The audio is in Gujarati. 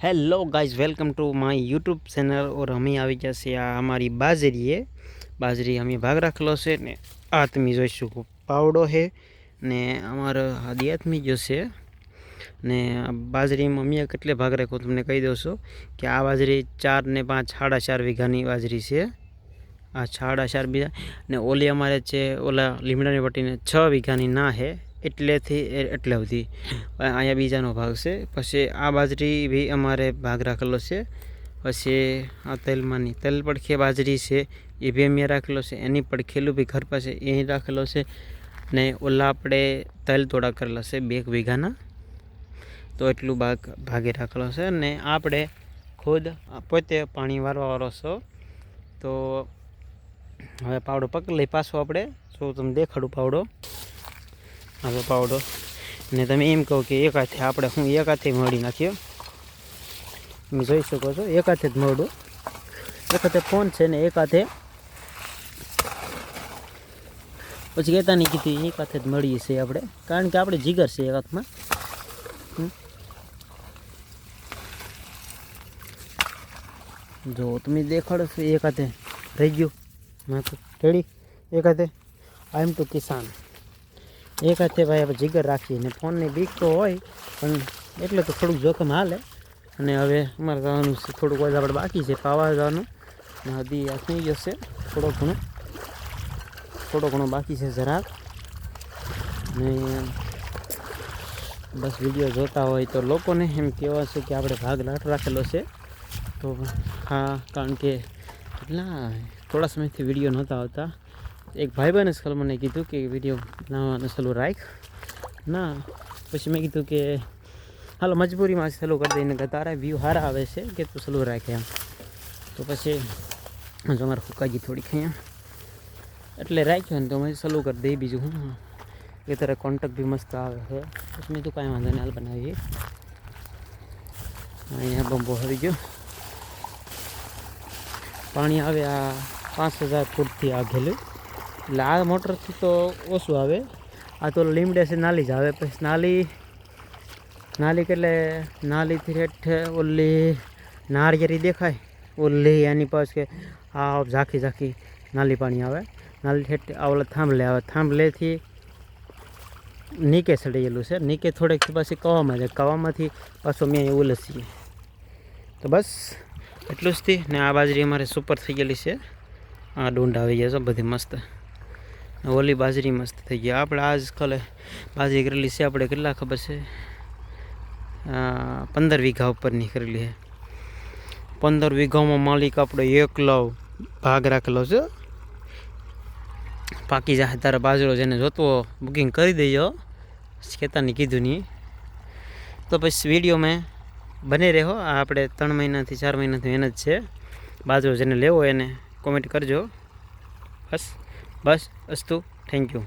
hello guys welcome to my YouTube channel और અમે આવી ગયા છે આ અમારી બાજરીએ બાજરી અમે ભાગ રાખેલો છે ને આ તમે જોઈશું કે પાવડો છે ને અમારો આદિયાત્મી જો છે ને આ બાજરીમાં અમે કેટલે ભાગ રાખ્યો તમને કહી દઉં છું કે આ બાજરી ચાર ને પાંચ સાડા ચાર વીઘાની બાજરી છે આ સાડા ચાર બીજા ને ઓલી અમારે છે ઓલા લીમડાની પટ્ટીને છ વીઘાની ના છે એટલેથી એટલે સુધી. અહીંયા બીજાનો ભાગ છે. પછી આ બાજરી બી અમારે ભાગ રાખેલો છે. પછી આ તેલમાંની તેલ પડખે બાજરી છે, એ બી અમે રાખેલો છે. એની પડખેલું બી ઘર પાસે એ રાખેલો છે. ને ઓલા આપણે તલ તોડા કરેલા છે, બે વીઘાના. તો એટલું ભાગ ભાગે રાખેલો છે. ને આપણે ખુદ પોતે પાણી વારવાવાળો છો. તો હવે પાવડો પકડી લઈ પાછો આપણે. જો તમને દેખાડું પાવડો? હવે પાવડો. ને તમે એમ કહો કે એક હાથે આપણે હું એક હાથે મળી નાખ્યો તમે જોઈ શકો છો એક હાથે જ મળું. એક હાથે ફોન છે ને એક હાથે પછી કહેતા કીધું એક હાથે જ મળીએ છીએ આપણે. કારણ કે આપણે જીગર છે એક હાથમાં. જો, તમે દેખાડો છો એક હાથે રહી ગયું. મેં રેડી? એક હાથે આઈ એમ ટુ કિસાન. એક હાથે ભાઈ આપણે જીગર રાખીએ. ને ફોનની બીક તો હોય, પણ એટલે તો થોડુંક જોખમ હાલે. અને હવે અમારે જવાનું છે, થોડુંક વધારે આપણે બાકી છે, પાવા જવાનું. ને હદી આ થઈ જશે થોડો ઘણો. થોડો ઘણો બાકી છે જરાક ને બસ વીડિયો જોતા હોય તો લોકોને એમ કહેવા છે કે આપણે ભાગ લાટ રાખેલો છે. તો હા, કારણ કે કેટલા, થોડા સમયથી વીડિયો નહોતા આવતા. એક ભાઈબંધે જ મને કીધું કે વીડિયો બનાવવાનું સલું રાખ. ના, પછી મેં કીધું કે, હાલો, મજબૂરીમાં સલું કરી દઈને કે તારા વ્યૂ સારા આવે છે કે તું સલું રાખે એમ. તો પછી જો મારે ફૂકાજી થોડીક અહીંયા. એટલે રાખ્યો ને તો મેં સલું કરી દઈ બીજું હું. એ તારા કોન્ટેક્ટ બી મસ્ત આવે છે. પછી મેં તું કાંઈ વાંધો નહીં, હાલ બનાવીએ. અહીંયા બંબો હરી ગયો. પાણી આવે આ પાંચ હજાર ફૂટથી આગેલું. એટલે આ મોટરથી તો ઓછું આવે. આ તો લીમડે છે નાલી જ આવે. પછી નાલી નાલી એટલે નાલીથી હેઠ ઓલી નાળિયેરી દેખાય. ઓલી એની પાસે કે આ ઝાંખી ઝાંખી નાલી પાણી આવે. નાલી હેઠે આ ઓલા થાંભલે આવે. થાંભલેથી નીકે સડેલું છે. નીકે થોડેક પછી કવામાં જાય. કવામાંથી પાછો મેં એવું લસીએ તો બસ, એટલું જ થી. ને આ બાજરી અમારે સુપર થઈ ગયેલી છે. આ ડુંડ આવી ગયા છે, બધી મસ્ત. ઓલી બાજરી મસ્ત થઈ ગઈ. આપણે આજ કાલે બાજરી કરેલી છે, આપણે કેટલા ખબર છે? પંદર વીઘા ઉપરની કરેલી છે. પંદર વીઘામાં માલિક આપણે એકલો ભાગ રાખેલો છે. પાકી જાય તારે બાજરો જેને જોતો બુકિંગ કરી દેજો. ખેતાની કીધું નહીં. તો પછી વીડિયો મેં બને રહ્યો આ આપણે ત્રણ મહિનાથી ચાર મહિનાથી મહેનત છે. બાજરો જેને લેવો એને કોમેન્ટ કરજો. બસ. બસ અસ્તુ. Thank you